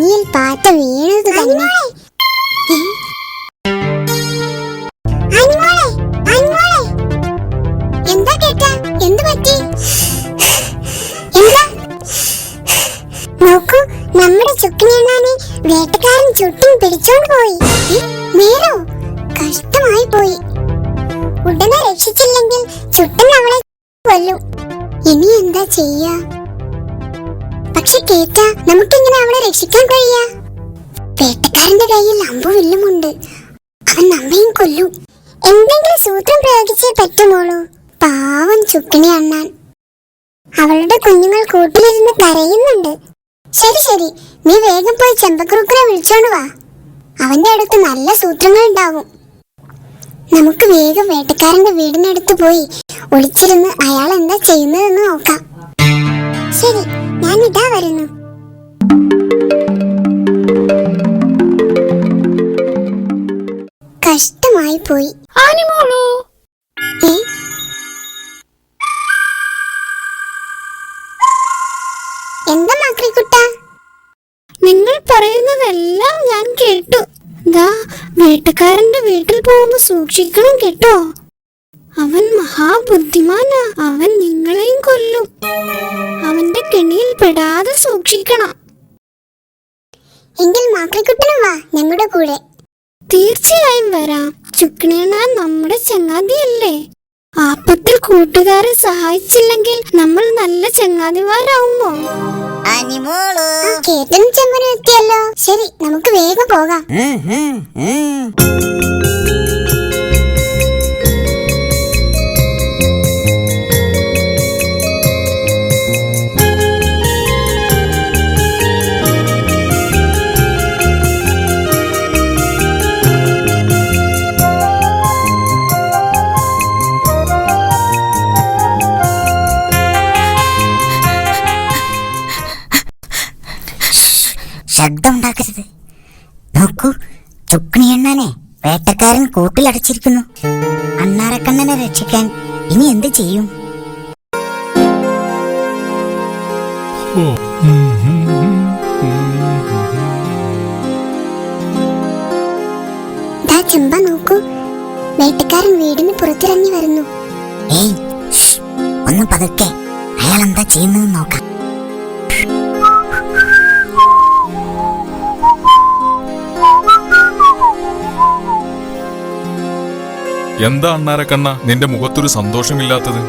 കെണിയിൽ പാട്ട് വീണത് തന്നെ. നോക്കൂ നമ്മുടെ ചുക്കിനെണ്ണാനെ വേട്ടക്കാരൻ ചുട്ടും പിടിച്ചോണ്ട് പോയി? നേരോ കഷ്ടമായി പോയി. ഉടനെ രക്ഷിച്ചില്ലെങ്കിൽ ചുട്ടൻ അവളെ കൊല്ലും. ഇനി എന്താ ചെയ്യാ? പക്ഷെ നമുക്ക് നമുക്കെങ്ങനെ അവളെ രക്ഷിക്കാൻ കഴിയാ? വേട്ടക്കാരന്റെ കയ്യിൽ അമ്പും വില്ലുമുണ്ട് അവൻ നമ്മയും കൊല്ലും. എന്തെങ്കിലും സൂത്രം പ്രയോഗിച്ചേ പറ്റുമോളൂ പാവം ചുക്കിണി അണ്ണാൻ. അവളുടെ കുഞ്ഞുങ്ങൾ കൂട്ടിലിരുന്ന് കരയുന്നുണ്ട്. ശരി ശരി. നീ വേഗം പോയി ചെമ്പക്കുറുക്കനെ വിളിച്ചോണ്ട് വാ. അവന്റെ അടുത്ത് നല്ല സൂത്രങ്ങൾ ഉണ്ടാവും. നമുക്ക് വേഗം വേട്ടക്കാരന്റെ വീടിനടുത്ത് പോയി ഒളിച്ചിരുന്ന് അയാൾ എന്താ ചെയ്യുന്നതെന്ന് നോക്കാം. ശരി ഞാൻ ഇതാ വരുന്നു. കഷ്ടമായി പോയി. ആനിമോളു എന്താ മാക്രിക്കുട്ട? നിങ്ങൾ പറയുന്നതെല്ലാം ഞാൻ കേട്ടു. ദാ വേട്ടക്കാരന്റെ വീട്ടിൽ പോകുമ്പോ സൂക്ഷിക്കണം കേട്ടോ. അവൻ മഹാബുദ്ധിമാനാ. അവൻ നിങ്ങളെയും കൊല്ലും. അവന്റെ കെണിയിൽ പെടാതെ സൂക്ഷിക്കണം. എങ്കിൽ മാക്രിക്കുട്ടനും വാ ഞങ്ങളുടെ കൂടെ. തീർച്ചയായും വരാം. ചുക്കണേണ നമ്മുടെ ചങ്ങാതിയല്ലേ? ആപത്തിൽ കൂട്ടുകാരെ സഹായിച്ചില്ലെങ്കിൽ നമ്മൾ നല്ല ചങ്ങാതിമാരാവുമോ? ചെമ്പനും എത്തിയല്ലോ ശരി നമുക്ക് വേഗം പോകാം. ശബ്ദം ഉണ്ടാക്കരുത് നോക്കൂ ചുക്കണി എണ്ണാനെ വേട്ടക്കാരൻ കൂട്ടിലടച്ചിരിക്കുന്നു അണ്ണാരക്കണ്ണനെ രക്ഷിക്കാൻ ഇനി എന്ത് ചെയ്യും? ചെമ്പ നോക്കൂ. വേട്ടക്കാരൻ വീടിന് പുറത്തിറങ്ങി വരുന്നു. ഏയ് ഒന്ന് പതുക്കെ. അയാൾ എന്താ ചെയ്യുന്നത് നോക്കാം. എന്താ അണ്ണാരക്കണ്ണ നിന്റെ മുഖത്തൊരു സന്തോഷമില്ലാത്തത്.